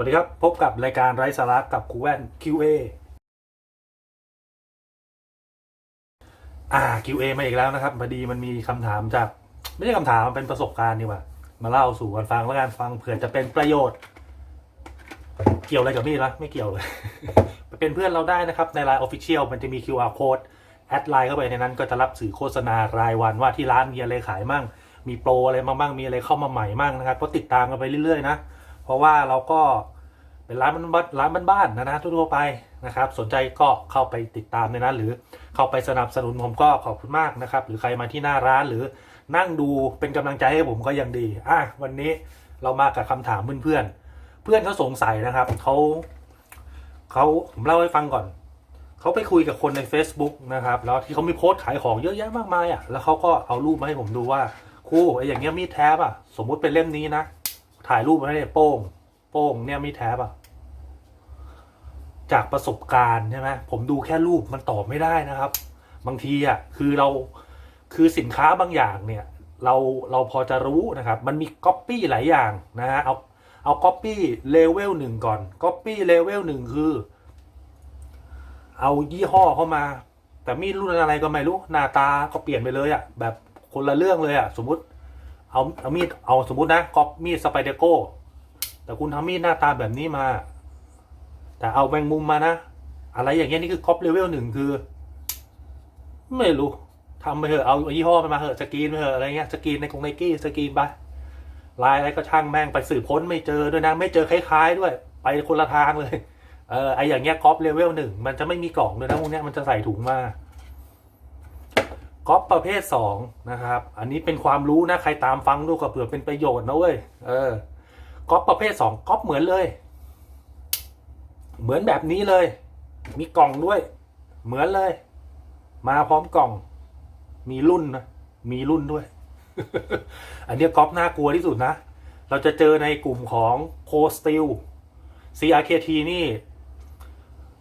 วัสดีครับ พบกับรายการไร้สาระกับครูแว่น QA อ่า QA มาอีกแล้วนะครับพอดีมันมีคำถามจาก ไม่ใช่คำถามมันเป็นประสบการณ์ดีกว่า มาเล่าสู่กันฟังแล้วกันฟังเผื่อจะเป็นประโยชน์ เกี่ยวอะไรกับมีดวะไม่เกี่ยวเลย เป็นเพื่อนเราได้นะครับ ใน Line Official มันจะมี QR Code แอดไลน์เข้าไปในนั้นก็จะรับสื่อโฆษณารายวันว่าที่ร้านมีอะไรขายมั่ง มีโปรอะไรมาบ้างมีอะไรเข้ามาใหม่มั่งนะครับก็ติดตามกันไปเรื่อยๆนะ เพราะว่าเราก็เป็นร้านบ้านร้านบ้านๆนะนะทั่วไปนะครับ สนใจก็เข้าไปติดตามในนั้นหรือเข้าไปสนับสนุนผมก็ขอบคุณมากนะครับ หรือใครมาที่หน้าร้านหรือนั่งดูเป็นกำลังใจให้ผมก็ยังดีอะวันนี้เรามากับคำถามเพื่อนๆ เพื่อนเขาสงสัยนะครับเขาเขาผมเล่าให้ฟังก่อนเขาไปคุยกับคนใน Facebook นะครับแล้วที่เขามีโพสต์ขายของเยอะแยะมากมายอะแล้วเขาก็เอารูปมาให้ผมดูว่าครูไอ้อย่างเงี้ยมีดแท้ป่ะ สมมุติเป็นเล่มนี้นะ ถ่ายรูปมาให้เนี่ยโป้ง โป้งเนี่ยไมีดแท้ป่ะ จากประสบการณ์ใช่ไหมผมดูแค่รูปมันตอบไม่ได้นะครับ บางทีอะคือเราคือสินค้าบางอย่างเนี่ย เราเราพอจะรู้นะครับ มันมีก๊อปปี้หลายอย่างนะฮะเอาเอาก๊อปปี้เลเวลหนึ่งก่อนก๊อปปี้เลเวลหนึ่งคือ เอายี่ห้อเข้ามา แต่มีรุ่นอะไรก็ไม่รู้ หน้าตาก็เปลี่ยนไปเลยอะ่ะแบบคนละเรื่องเลยอะ่ะ สมมติ เอาเอามีดเอาสมมตินะก๊อปมีดสไปเดโก้ แต่คุณทำมีดหน้าตาแบบนี้มา แต่เอาแมงมุมมานะ อะไรอย่างเงี้ยนี่คือก๊อปเลเวลหนึ่งคือ ไม่รู้ทำไปเถอะเอายี่ห้อมันมาเถอะสกีนไปเถอะอะไรเงี้ยสกีนในกรงไนกี้สกีนไปลายอะไรก็ช่างแม่งไปสืบค้นไม่เจอด้วยนะ ไม่เจอคล้ายๆด้วย ไปคนละทางเลย เออไออย่างเงี้ยก๊อปเลเวลหนึ่งมันจะไม่มีกล่องด้วยนะพวกเนี้ยมันจะใส่ถุงมา ก๊อปประเภทสองนะครับ อันนี้เป็นความรู้นะ ใครตามฟังดูก็เผื่อเป็นประโยชน์นะเว้ย เออก๊อปประเภทสองก๊อปเหมือนเลย เหมือนแบบนี้เลย มีกล่องด้วย เหมือนเลย มาพร้อมกล่อง มีรุ่นนะ มีรุ่นด้วย อันนี้ก๊อปน่ากลัวที่สุดนะ เราจะเจอในกลุ่มของโคสติล CRKT นี่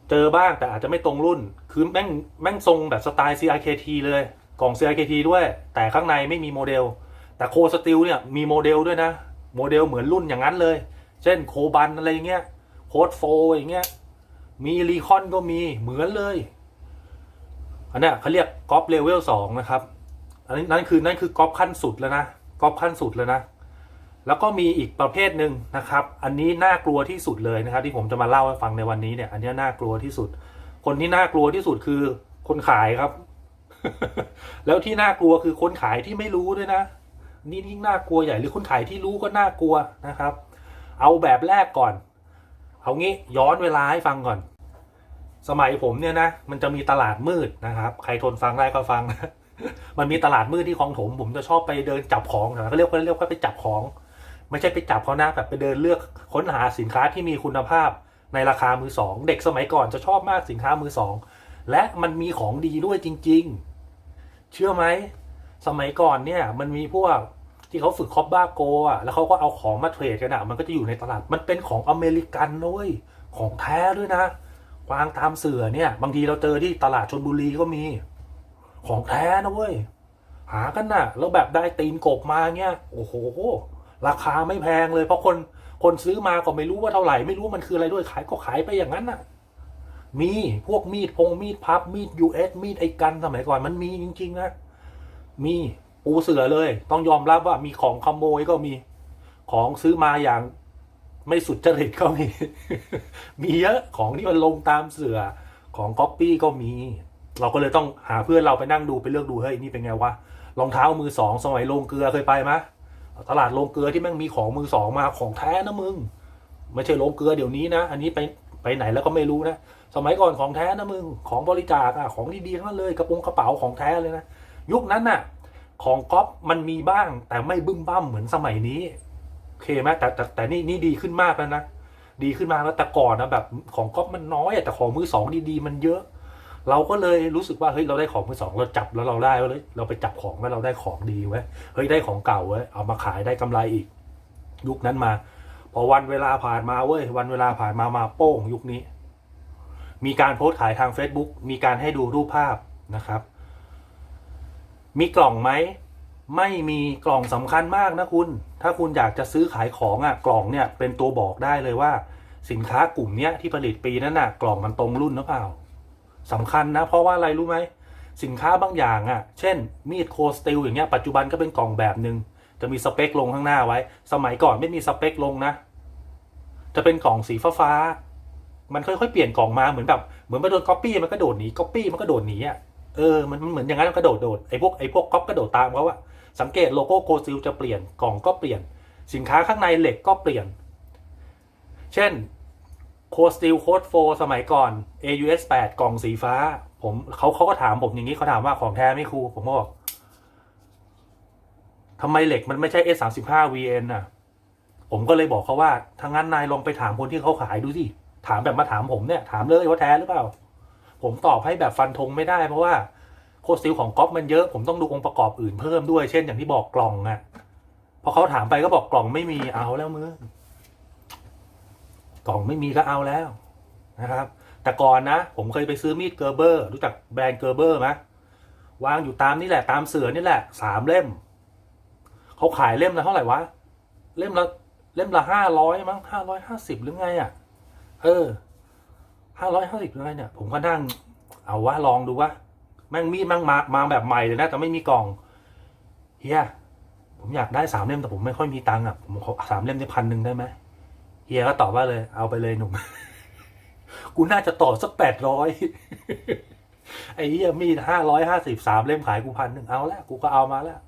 เจอบ้างแต่อาจจะไม่ตรงรุ่น คือแม่งแม่งทรงแบบสไตล์ CRKT เลย กล่อง CRKT ด้วย แต่ข้างในไม่มีโมเดล แต่โคสติลเนี่ยมีโมเดลด้วยนะ โมเดลเหมือนรุ่นอย่างนั้นเลย เช่นโคบันอะไรเงี้ยโคดโฟอย่างเงี้ย มีรีคอนก็มีเหมือนเลย อันนี้เขาเรียกก๊อปเลเวลสองนะครับ อันนี้นั่นคือนั่นคือก๊อปขั้นสุดแล้วนะก๊อปขั้นสุดแล้วนะ แล้วก็มีอีกประเภทหนึ่งนะครับ อันนี้น่ากลัวที่สุดเลยนะครับ ที่ผมจะมาเล่าให้ฟังในวันนี้เนี่ย อันนี้น่ากลัวที่สุด คนที่น่ากลัวที่สุดคือคนขายครับ แล้วที่น่ากลัวคือคนขายที่ไม่รู้ด้วยนะนี่ยิ่งน่ากลัวใหญ่หรือคนขายที่รู้ก็น่ากลัวนะครับ เอาแบบแรกก่อน เอางี้ย้อนเวลาให้ฟังก่อน สมัยผมเนี่ยนะมันจะมีตลาดมืดนะครับ ใครทนฟังได้ก็ฟังนะมันมีตลาดมืดที่คลองถม ผมจะชอบไปเดินจับของนะเขาเรียกว่าเรียกว่าไปจับของ ไม่ใช่ไปจับเขานะแบบไปเดินเลือกค้นหาสินค้าที่มีคุณภาพในราคามือสองเด็กสมัยก่อนจะชอบมากสินค้ามือสอง และมันมีของดีด้วยจริง ๆ เชื่อไหม สมัยก่อนเนี่ย มันมีพวกที่เขาฝึกคอบบ้าโกอะ แล้วเขาก็เอาของมาเทรดกันอะ มันก็จะอยู่ในตลาด มันเป็นของอเมริกันนะเว้ยของแท้ด้วยนะวางตามเสือเนี่ย บางทีเราเจอที่ตลาดชนบุรีก็มี ของแท้นะเว้ย หากันน่ะ แล้วแบบได้ตีนกบมาเงี้ยโอ้โห ราคาไม่แพงเลย เพราะคน คนซื้อมาก็ไม่รู้ว่าเท่าไหร่ ไม่รู้มันคืออะไรด้วย ขายก็ขายไปอย่างนั้นน่ะ มีพวกมีดพงมีดพับ มีด US มีดไอ้กันสมัยก่อนมันมีจริง ๆ นะ มีปูเสือเลย ต้องยอมรับว่ามีของขโมยก็มีของซื้อมาอย่างไม่สุดจริตก็มี มีเยอะของที่มันลงตามเสือของก๊อปปี้ก็มี เราก็เลยต้องหาเพื่อนเราไปนั่งดูไปเลือกดูเฮ้ยนี่เป็นไงวะรองเท้ามือสองสมัยลงเกลือเคยไปไหมตลาดลงเกลือที่แม่งมีของมือสองมาของแท้นะมึง ไม่ใช่ลงเกลือเดี๋ยวนี้นะ อันนี้ไปไปไหนแล้วก็ไม่รู้นะ สมัยก่อนของแท้นะมึงของบริจาคอะของดีๆทั้งนั้นเลยกระโปรงกระเป๋าของแท้เลยนะยุคนั้นน่ะ ของก๊อปมันมีบ้าง แต่ไม่บึ้มบ้ามเหมือนสมัยนี้โอเคไหมแต่แต่แต่นี่นี่ดีขึ้นมากแล้วนะดีขึ้นมากแล้วแต่ก่อนนะแบบของก๊อปมันน้อยแต่ของมือสองดีๆ มันเยอะ เราก็เลยรู้สึกว่าเฮ้ยเราได้ของมือสองเราจับแล้วเราได้เว้ยเราไปจับของแล้วเราได้ของดีเว้เฮ้ยได้ของเก่าเว้เอามาขายได้กำไรอีก ยุคนั้นมา พอวันเวลาผ่านมาเว้ยวันเวลาผ่านมามาโป้งยุคนี้ มีการโพสต์ขายทาง Facebook มีการให้ดูรูปภาพนะครับ มีกล่องไหม ไม่มีกล่องสำคัญมากนะคุณ ถ้าคุณอยากจะซื้อขายของอะกล่องเนี่ยเป็นตัวบอกได้เลยว่า สินค้ากลุ่มเนี้ยที่ผลิตปีนั้นน่ะกล่องมันตรงรุ่นหรือเปล่าสำคัญนะ เพราะว่าอะไรรู้ไหมสินค้าบางอย่างอะ เช่น มีดโคสติลอย่างเงี้ยปัจจุบันก็เป็นกล่องแบบหนึ่งจะมีสเปคลงข้างหน้าไว้ สมัยก่อนไม่มีสเปคลงนะ จะเป็นกล่องสีฟ้าฟา มันค่อยๆเปลี่ยนกล่องมาเหมือนแบบเหมือนมาโดนก๊อปปี้มันก็โดดหนีก๊อปปี้มันก็โดดหนีอะเออมันมันเหมือนอย่างนั้นมันก็โดดโดดไอ้พวกไอ้พวกก๊อปก็โดดตามเขาอะสังเกตโลโก้โคซิลจะเปลี่ยนกล่องก็เปลี่ยน สินค้าข้างในเหล็กก็เปลี่ยน เช่นโคสติลโคดโฟสมัยก่อน AUS 8กล่องสีฟ้า ผมเขาเขาก็ถามผมอย่างนี้เขาถามว่าของแท้ไหม่ครูผมก็บอกทำไมเหล็กมันไม่ใช่ S 3 5 VN น่ะ ผมก็เลยบอกเขาว่าถ้างั้นนายลองไปถามคนที่เขาขายดูสิ ถามแบบมาถามผมเนี่ยถามเลยว่าแท้หรือเปล่า ผมตอบให้แบบฟันธงไม่ได้เพราะว่าโคสติลของก๊อปมันเยอะผมต้องดูองค์ประกอบอื่นเพิ่มด้วยเช่นอย่างที่บอกกล่องอะพอเขาถามไปก็บอกกล่องไม่มีเอาแล้วมือกล่องไม่มีก็เอาแล้วนะครับ แต่ก่อนนะ ผมเคยไปซื้อมีดเกอร์เบอร์รู้จักแบรนด์เกอร์เบอร์ไหมวางอยู่ตามนี่แหละตามเสือนี่แหละสามเล่มเขาขายเล่มละเท่าไหร่วะ เล่มละเล่มละห้าร้อยมั้งห้าร้อยห้าสิบหรือไงอะ่ะ เออห้าร้อยห้าสิบหรือไงเนี่ยผมก็นั่ง เอาวะลองดูวะแม่งมีดแม่งมามาแบบใหม่เลยนะ แต่ไม่มีกล่องเฮียผมอยากได้สามเล่มแต่ผมไม่ค่อยมีตังค์อะผมขอสามเล่มได้พันหนึ่งได้ไหมเฮียก็ตอบว่าเลย เอาไปเลยหนุ่มกูน่าจะต่อสักแปดร้อยไอ้เหี้ยมีดห้าร้อยห้าสิบสามเล่มขายกูพันหนึ่งเอาแล้วกูก็เอามาแล้ว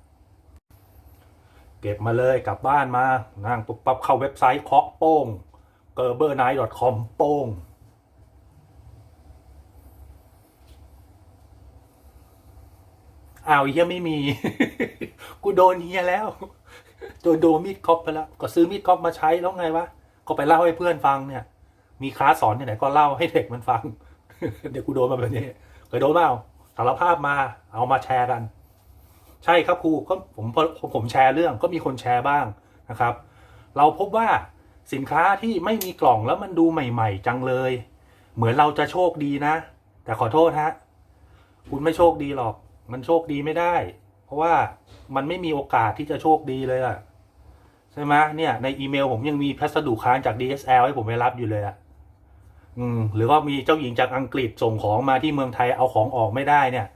เก็บมาเลยกลับบ้านมานั่งปุ๊บปั๊บเข้าเว็บไซต์เคาะโป้ง g e r b e r n i g h t c o m โป้งอ้าวเฮียไม่มี กูโดนเฮียแล้ว โดนโดมีดคอปไปแล้ว ก็ซื้อมีดคอปมาใช้แล้วไงวะ ก็ไปเล่าให้เพื่อนฟังเนี่ย มีคลาสสอนที่ไหนก็เล่าให้เด็กมันฟัง เดี๋ยวกูโดนมาแบบนี้เคยโดนเปล่าสารภาพมา เอามาแชร์กัน ใช่ครับครูก็ผมผมแชร์เรื่องก็มีคนแชร์บ้างนะครับ เราพบว่า สินค้าที่ไม่มีกล่องแล้วมันดูใหม่ ๆ จังเลย เหมือนเราจะโชคดีนะ แต่ขอโทษฮะคุณไม่โชคดีหรอก มันโชคดีไม่ได้ เพราะว่ามันไม่มีโอกาสที่จะโชคดีเลยอะใช่ไหมเนี่ยในอีเมลผมยังมีพัสดุค้างจาก DSL ให้ผมไปรับอยู่เลยอะอืม หรือว่ามีเจ้าหญิงจากอังกฤษส่งของมาที่เมืองไทยเอาของออกไม่ได้เนี่ย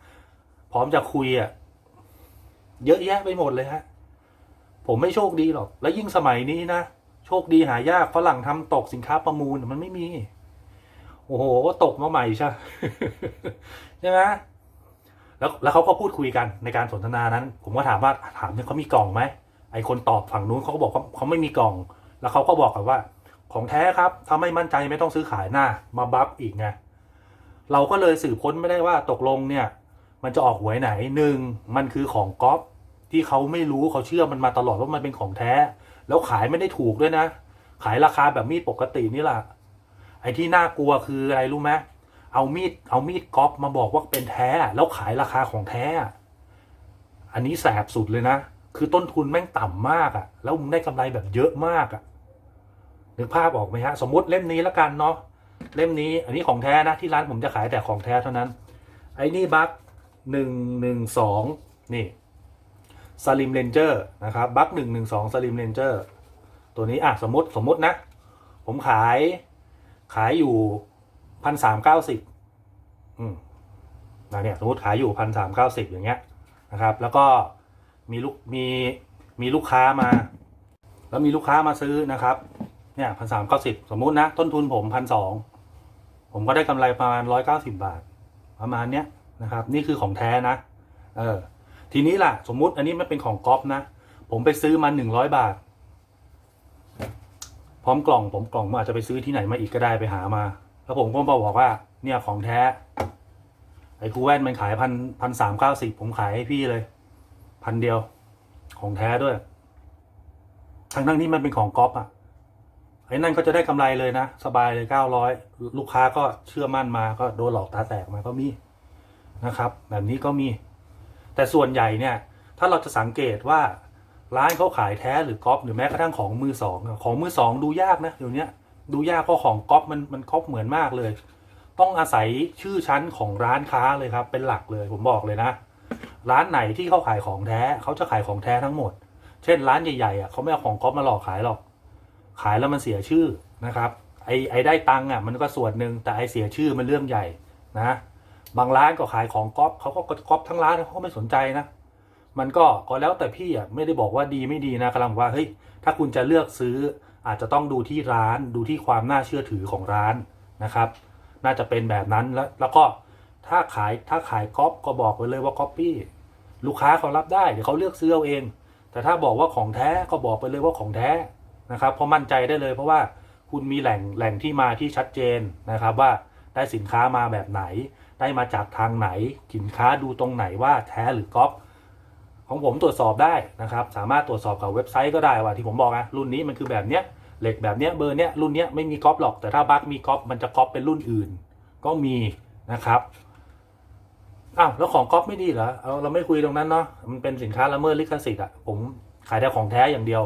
พร้อมจะคุยอะเยอะแยะไปหมดเลยฮะ ผมไม่โชคดีหรอก แล้วยิ่งสมัยนี้นะ โชคดีหายากฝรั่งทำตกสินค้าประมูลมันไม่มี โอ้โหตกมาใหม่ใช่ใช่ไหมแล้วแล้วเขาก็พูดคุยกันในการสนทนานั้น ผมก็ถามว่าถามเนี่ยเขามีกล่องไหมไอคนตอบฝั่งนู้นเขาก็บอกว่าเขาไม่มีกล่อง แล้วเขาก็บอกกันว่า ของแท้ครับถ้าไม่มั่นใจไม่ต้องซื้อขายหน้า มาบัฟอีกไงเราก็เลยสืบค้นไม่ได้ว่าตกลงเนี่ย มันจะออกหวยไหนหนึ่งมันคือของก๊อปที่เขาไม่รู้เขาเชื่อมันมาตลอดว่ามันเป็นของแท้ แล้วขายไม่ได้ถูกด้วยนะ ขายราคาแบบมีดปกตินี่แหละไอ้ที่น่ากลัวคืออะไรรู้ไหมเอามีดเอามีดก๊อปมาบอกว่าเป็นแท้ แล้วขายราคาของแท้ อันนี้แสบสุดเลยนะ คือต้นทุนแม่งต่ำมากอะ่ะ แล้วมึงได้กำไรแบบเยอะมากอะ่ะนึกภาพออกไหมฮะ สมมติเล่มนี้ล้วกันเนาะเล่มนี้ อันนี้ของแท้นะที่ร้านผมจะขายแต่ของแท้เท่านั้น ไอ้นี่บัคหนึ่งหนึ่งสองนี่ สลิมเ a นเจอร์นะครับบัคหนึ่งหนึ่งสองสลิมเ a นเจอร์ตัวนี้อะสมมติสมมตินะ ผมขายขายอยู่พันสามเก้าสิบอืมนะเนี่ยสมมติขายอยู่พันสามเก้าสิบอย่างเงี้ยนะครับ แล้วก็มีลูกมีมีลูกค้ามา แล้วมีลูกค้ามาซื้อนะครับเนี่ยพันสามเก้าสิบสมมุตินะ ต้นทุนผมพันสองผมก็ได้กำไรประมาณร้อยเก้าสิบาท ประมาณเนี้ยนะครับ นี่คือของแท้นะ เออ ทีนี้ล่ะ สมมุติอันนี้มันเป็นของก๊อปนะ ผมไปซื้อมาหนึ่งร้อยบาท พร้อมกล่อง ผมกล่องผมอาจจะไปซื้อที่ไหนมาอีกก็ได้ไปหามา แล้วผมก็มาบอกว่า เนี่ยของแท้ ไอ้คูแว่นมันขายพันพันสามเก้าสิบผมขายให้พี่เลย พันเดียว ของแท้ด้วย ทั้งทั้งที่มันเป็นของก๊อปอะไอ้นั่นก็จะได้กำไรเลยนะ สบายเลยเก้าร้อยลูกค้าก็เชื่อมั่นมาก็โดนหลอกตาแตกมาก็มีนะครับ แบบนี้ก็มี แต่ส่วนใหญ่เนี่ยถ้าเราจะสังเกตว่าร้านเขาขายแท้หรือก๊อปหรือแม้กระทั่งของมือสองของมือสองดูยากนะเดี๋ยวนี้ดูยากเพราะของก๊อปมันมันก๊อปเหมือนมากเลย ต้องอาศัยชื่อชั้นของร้านค้าเลยครับ เป็นหลักเลยผมบอกเลยนะ ร้านไหนที่เขาขายของแท้เขาจะขายของแท้ทั้งหมด เช่น ร้านใหญ่ๆอะเขาไม่เอาของก๊อปมาหลอกขายหรอก ขายแล้วมันเสียชื่อนะครับ ไอไอได้ตังค์อะมันก็ส่วนหนึ่งแต่ไอเสียชื่อมันเรื่องใหญ่นะ บางร้านก็ขายของก๊อปเขาก็ก๊อปทั้งร้านเขาก็ไม่สนใจนะ มันก็ก็แล้วแต่พี่อะไม่ได้บอกว่าดีไม่ดีนะกำลังบอกว่าเฮ้ยถ้าคุณจะเลือกซื้ออาจจะต้องดูที่ร้านดูที่ความน่าเชื่อถือของร้านนะครับ น่าจะเป็นแบบนั้นแล้วแล้วก็ถ้าขายถ้าขายก๊อปก็บอกไปเลยว่าก๊อปปี้ลูกค้าเขารับได้เดี๋ยวเขาเลือกซื้อเอาเอง แต่ถ้าบอกว่าของแท้ก็บอกไปเลยว่าของแท้นะครับเพราะมั่นใจได้เลย เพราะว่าคุณมีแหล่งแหล่งที่มาที่ชัดเจนนะครับว่าได้สินค้ามาแบบไหน ได้มาจากทางไหนสินค้าดูตรงไหนว่าแท้หรือก๊อปของผมตรวจสอบได้นะครับ สามารถตรวจสอบกับเว็บไซต์ก็ได้ว่าที่ผมบอกนะรุ่นนี้มันคือแบบเนี้ยเหล็กแบบเนี้ยเบอร์เนี้ยรุ่นเนี้ยไม่มีก๊อปหรอกแต่ถ้าบั๊กมีก๊อปมันจะก๊อปเป็นรุ่นอื่น ก็มีนะครับอ้าวแล้วของก๊อปไม่ดีเหรอเอาเราไม่คุยตรงนั้นเนาะมันเป็นสินค้าละเมิดลิขสิทธิ์อะผมขายแต่ของแท้อย่างเดียว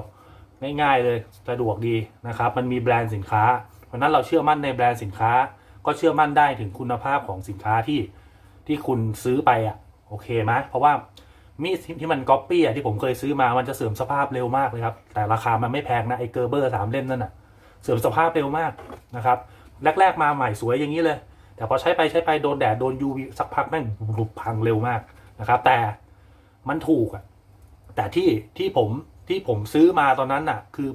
ง่ายๆเลยสะดวกดีนะครับ มันมีแบรนด์สินค้า เพราะนั้นเราเชื่อมั่นในแบรนด์สินค้า ก็เชื่อมั่นได้ถึงคุณภาพของสินค้าที่ที่คุณซื้อไปอะโอเคไหมเพราะว่ามีดที่มันก๊อปปี้อะที่ผมเคยซื้อมามันจะเสื่อมสภาพเร็วมากเลยครับ แต่ราคามันไม่แพงนะไอ้เกอร์เบอร์สามเล่มนั่นอะเสื่อมสภาพเร็วมากนะครับแรก ๆ มาใหม่สวยอย่างนี้เลย แต่พอใช้ไปใช้ไปโดนแดดโดน UV สักพักแม่งบุบพังเร็วมากนะครับ แต่มันถูกอะแต่ที่ที่ผมที่ผมซื้อมาตอนนั้นน่ะ คือ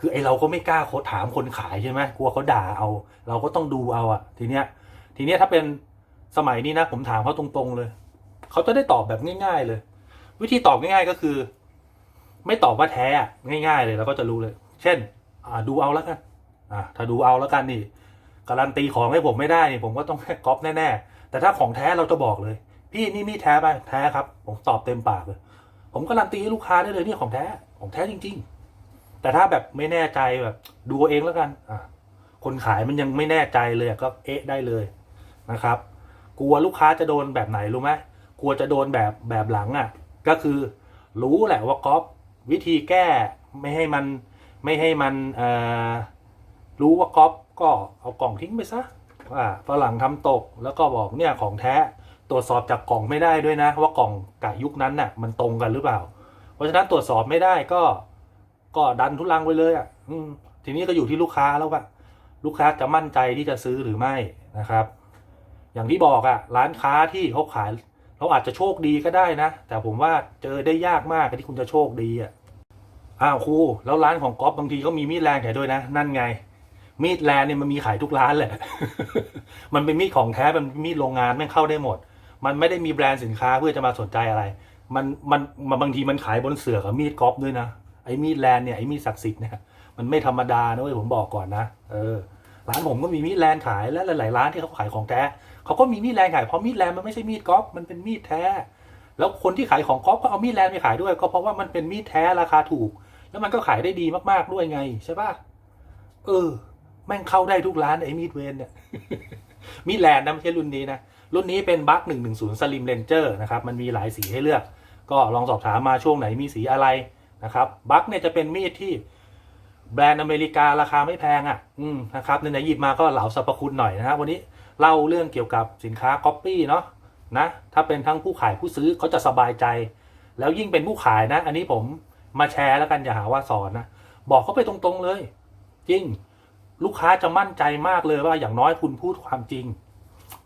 คือไอเราก็ไม่กล้าโคถามคนขายใช่ไหมกลัวเขาด่าเอา เราก็ต้องดูเอาอะทีเนี้ย ทีเนี้ยถ้าเป็นสมัยนี้นะ ผมถามเขาตรงๆเลย เขาจะได้ตอบแบบง่าย ๆ เลย วิธีตอบง่ายๆก็คือ ไม่ตอบว่าแท้ง่ายๆเลยเราก็จะรู้เลย เช่น อ่าดูเอาแล้วกันอ่าถ้าดูเอาแล้วกันนี่การันตีของให้ผมไม่ได้นี่ผมก็ต้องก๊อปแน่ๆแต่ถ้าของแท้เราจะบอกเลย พี่นี่มีแท้ไปแท้ครับ ผมตอบเต็มปากเลย ผมการันตีให้ลูกค้าได้เลยนี่ของแท้ของแท้จริง ๆ แต่ถ้าแบบไม่แน่ใจแบบดูเอาเองแล้วกันอะคนขายมันยังไม่แน่ใจเลยก็เอ๊ะได้เลยนะครับ กลัวลูกค้าจะโดนแบบไหนรู้ไหมกลัวจะโดนแบบแบบหลังอะ ก็คือรู้แหละว่าก๊อปวิธีแก้ไม่ให้มันไม่ให้มันรู้ว่าก๊อปก็เอากล่องทิ้งไปซะว่าฝรั่งทำตกแล้วก็บอกเนี่ยของแท้ตรวจสอบจากกล่องไม่ได้ด้วยนะ ว่ากล่องกับยุคนั้นน่ะมันตรงกันหรือเปล่า เพราะฉะนั้นตรวจสอบไม่ได้ก็ ก็ดันทุลังไปเลยอะทีนี้ก็อยู่ที่ลูกค้าแล้วว่าลูกค้าจะมั่นใจที่จะซื้อหรือไม่นะครับ อย่างที่บอกอะร้านค้าที่เขาขายเขาอาจจะโชคดีก็ได้นะ แต่ผมว่าเจอได้ยากมากที่คุณจะโชคดีอะอ้าวครูแล้วร้านของก๊อฟบางทีก็มีมีดแรงขายด้วยนะ นั่นไง มีดแรงเนี่ยมันมีขายทุกร้านแหละ มันเป็นมีดของแท้เป็นมีดโรงงานแม่งเข้าได้หมด มันไม่ได้มีแบรนด์สินค้าเพื่อจะมาสนใจอะไร มันมันบางทีมันขายบนเสือกับมีดก๊อฟด้วยนะ อ้มีดแลนเนี่ยไอ้มีดศักดิ์สิทธิ์เนี่ยมันไม่ธรรมดานะเว้ยผมบอกก่อนนะเออร้านผมก็มีมีดแลนขายและหลายๆร้านที่เขาขายของแท้เขาก็มีมีดแลนขายเพราะมีดแลนมันไม่ใช่มีดก๊อฟมันเป็นมีดแท้ แล้วคนที่ขายของก๊อฟก็เอามีดแลนไปขายด้วย ก็เพราะว่ามันเป็นมีดแท้ราคาถูก แล้วมันก็ขายได้ดีมากๆด้วยไงใช่ป่ะเออ แม่งเข้าได้ทุกร้านไอ้มีดเวนเนี่ยมีดแลนนะไม่ใช่รุ่นนี้นะรุ่นนี้เป็นบัคหนึ่งหนึ่งศูนย์สลิมเลนเจอร์นะครับมันมีหลายสีให้เลือก ก็ลองสอบถามมาช่วงไหนมีสีอะไร นะครับบัคเนี่ยจะเป็นมีดที่แบรนด์อเมริการาคาไม่แพงอะ อืมนะครับในไหนหยิบมาก็เหลาสรรพคุณหน่อยนะครับวันนี้เล่าเรื่องเกี่ยวกับสินค้าก๊อปปี้เนาะนะ ถ้าเป็นทั้งผู้ขายผู้ซื้อเขาจะสบายใจ แล้วยิ่งเป็นผู้ขายนะ อันนี้ผมมาแชร์แล้วกันอย่าหาว่าสอนนะ บอกเขาไปตรงๆเลย จริง ลูกค้าจะมั่นใจมากเลยว่าอย่างน้อยคุณพูดความจริง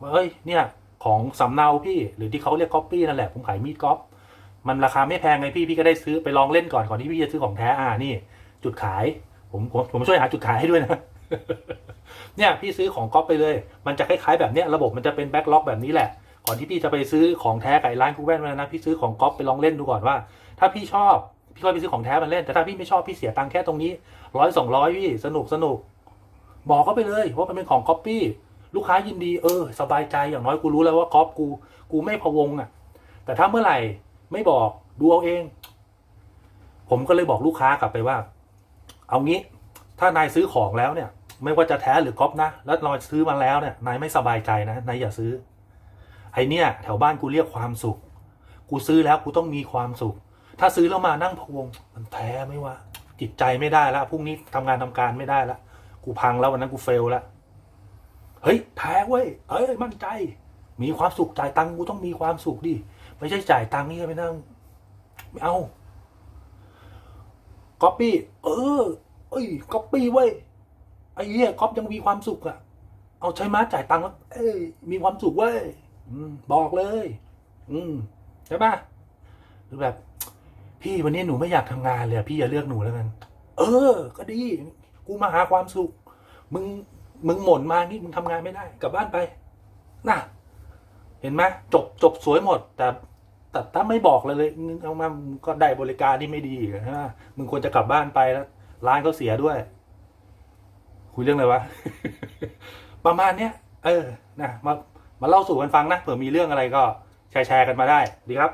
ว่าเฮ้ยเนี่ยของสำเนาพี่หรือที่เขาเรียกก๊อปปี้นั่นแหละผมขายมีดก๊อป มันราคาไม่แพงไงพี่พี่ก็ได้ซื้อไปลองเล่นก่อนก่อนที่พี่จะซื้อของแท้อ่านี่ จุดขาย ผมผมผมช่วยหาจุดขายให้ด้วยนะเนี่ยพี่ซื้อของก๊อปไปเลย มันจะคล้ายๆแบบเนี้ยระบบมันจะเป็นแบ็กล็อกแบบนี้แหละ ก่อนที่พี่จะไปซื้อของแท้ไก่ร้านกูแว่นมานะพี่ซื้อของก๊อปไปลองเล่นดูก่อนว่า ถ้าพี่ชอบพี่ก็ไปซื้อของแท้มาเล่นแต่ถ้าพี่ไม่ชอบพี่เสียตังค์แค่ตรงนี้ร้อยสองร้อยพี่สนุกสนุกบอกเขาไปเลยว่ามันเป็นของก๊อปปี้ลูกค้ายินดีเออ สบายใจอย่างน้อยกูรู้แล้วว่าก๊อปกู กูไม่พะวงอะ แต่ถ้าเมื่อไหร่ ไม่บอกดูเอาเอง ผมก็เลยบอกลูกค้ากลับไปว่า เอางี้ ถ้านายซื้อของแล้วเนี่ย ไม่ว่าจะแท้หรือก๊อปนะ แล้วเราซื้อมาแล้วเนี่ยนายไม่สบายใจนะนายอย่าซื้อ ไอเนี่ย แถวบ้านกูเรียกความสุข กูซื้อแล้วกูต้องมีความสุข ถ้าซื้อแล้วมานั่งพวง มันแท้ไม่ว่า จิตใจไม่ได้แล้วพรุ่งนี้ทำงานทำการไม่ได้ล้วกูพังแล้ววันนั้นกูเฟลล้วเฮ้ยแท้เว้ยเอ้ยมั่นใจ มีความสุขจ่ายตังกูต้องมีความสุขดิ ไม่ใช่จ่ายตังค์นี่ไปนั่งไม่เอาก๊อปปี้ เออ เอ้ยก๊อปปี้เว้ยไอ้เหี้ยก๊อฟยังมีความสุขอะเอาใช้มาจ่ายตังค์แล้วเอ้ยมีความสุขเว้ยบอกเลย อืมใช่ปะหรือแบบ พี่วันนี้หนูไม่อยากทำงานเลยพี่อย่าเลือกหนูแล้วกันเออ ก็ดี กูมาหาความสุข มึง มึงหม่นมางี้มึงทำงานไม่ได้ กลับบ้านไป น่ะ เห็นไหมจบจบสวยหมด แต่แต่ถ้าไม่บอกเลยเลยมึงเอามาก็ได้บริการที่ไม่ดีอีกอะใช่ไหมมึงควรจะกลับบ้านไปแล้วร้านก็เสียด้วย คุยเรื่องอะไรวะ ประมาณเนี้ย เออนะมามาเล่าสู่กันฟังนะเผื่อมีเรื่องอะไรก็แชร์แชร์กันมาได้ ดีครับ